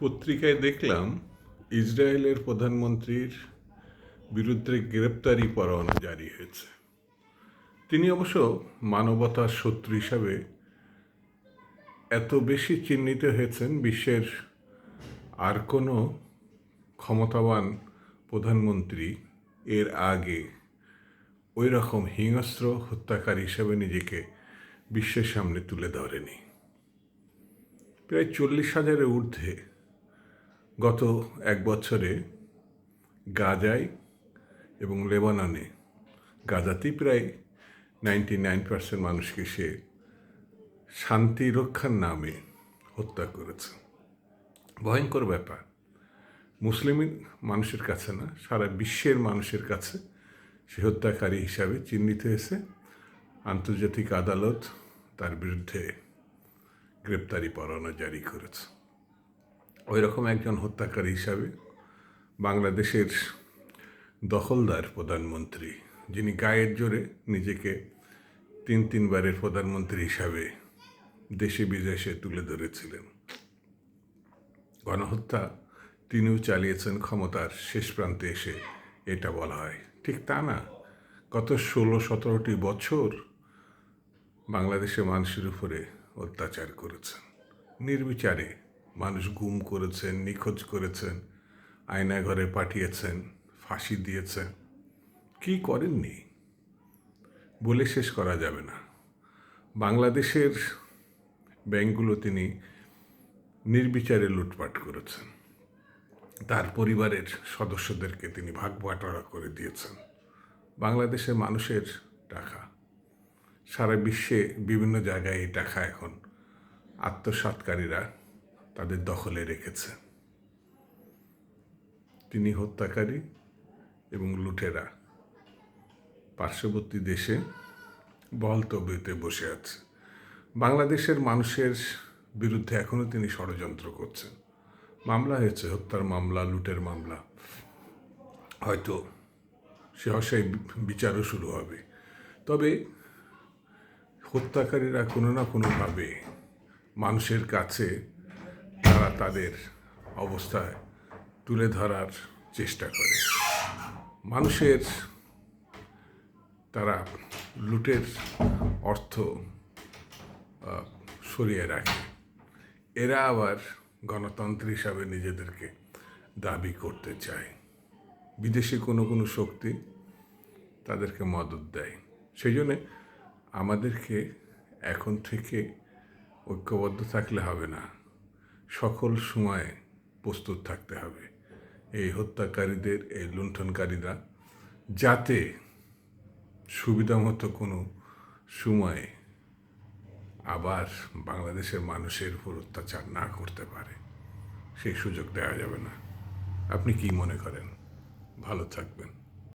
পত্রিকায় দেখলাম, ইসরায়েলের প্রধানমন্ত্রীর বিরুদ্ধে গ্রেপ্তারি পরোয়ানা জারি হয়েছে। তিনি অবশ্য মানবতার শত্রু হিসাবে এত বেশি চিহ্নিত হয়েছেন বিশ্বের আর কোনো ক্ষমতাবান প্রধানমন্ত্রী এর আগে ওই রকম হিংস্র হত্যাকারী হিসাবে নিজেকে বিশ্বের সামনে তুলে ধরেনি। প্রায় চল্লিশ হাজারের ঊর্ধ্বে গত এক বছরে গাজায় এবং লেবাননে গাজাতেই প্রায় নাইনটি নাইন পার্সেন্ট মানুষকে সে শান্তি রক্ষার নামে হত্যা করেছে। ভয়ঙ্কর ব্যাপার। মুসলিম মানুষের কাছে না, সারা বিশ্বের মানুষের কাছে সে হত্যাকারী হিসাবে চিহ্নিত হয়েছে। আন্তর্জাতিক আদালত তার বিরুদ্ধে গ্রেপ্তারি পরোয়ানা জারি করেছে। ওই রকম একজন হত্যাকারী হিসাবে বাংলাদেশের দখলদার প্রধানমন্ত্রী, যিনি গায়ের জোরে নিজেকে তিন তিনবারের প্রধানমন্ত্রী হিসাবে দেশে বিদেশে তুলে ধরেছিলেন। গণহত্যা তিনিও চালিয়েছেন, ক্ষমতার শেষ প্রান্তে এসে এটা বলা হয়। ঠিক তা না, গত ষোলো সতেরোটি বছর বাংলাদেশের মানুষের উপরে অত্যাচার করেছেন। নির্বিচারে মানুষ গুম করেছেন, নিখোঁজ করেছেন আয়নাঘরে পাঠিয়েছেন, ফাঁসি দিয়েছেন। কি করেননি? বলে শেষ করা যাবে না। বাংলাদেশের ব্যাংকগুলো তিনি নির্বিচারে লুটপাট করেছেন। তার পরিবারের সদস্যদেরকে তিনি ভাগ করে দিয়েছেন। বাংলাদেশের মানুষের টাকা। সারা বিশ্বে বিভিন্ন জায়গায় এই টাকা এখন আত্মসাৎকারীরা তাদের দখলে রেখেছে। তিনি হত্যাকারী এবং লুটেরা। পার্শ্ববর্তী দেশে বল তবিতে বসে আছে। বাংলাদেশের মানুষের বিরুদ্ধে এখনও তিনি ষড়যন্ত্র করছেন। মামলা হয়েছে, হত্যার মামলা, লুটের মামলা। হয়তো সে হসায় বিচারও শুরু হবে। তবে হত্যাকারীরা কোনো না কোনোভাবে মানুষের কাছে তারা তাদের অবস্থায় তুলে ধরার চেষ্টা করে। মানুষের, তারা লুটের অর্থ সরিয়ে রাখে। এরা আবার গণতন্ত্র হিসাবে নিজেদেরকে দাবি করতে চায়। বিদেশি কোনো কোনো শক্তি তাদেরকে মদত দেয়। সেই জন্যে আমাদেরকে এখন থেকে ঐক্যবদ্ধ থাকলে হবে না। সকল সময়ে প্রস্তুত থাকতে হবে। এই হত্যাকারীদের, এই লুণ্ঠনকারীরা যাতে সুবিধা মতো কোনো সময়ে আবার বাংলাদেশের মানুষের উপর অত্যাচার না করতে পারে, সেই সুযোগ দেওয়া যাবে না। আপনি কি মনে করেন? ভালো থাকবেন।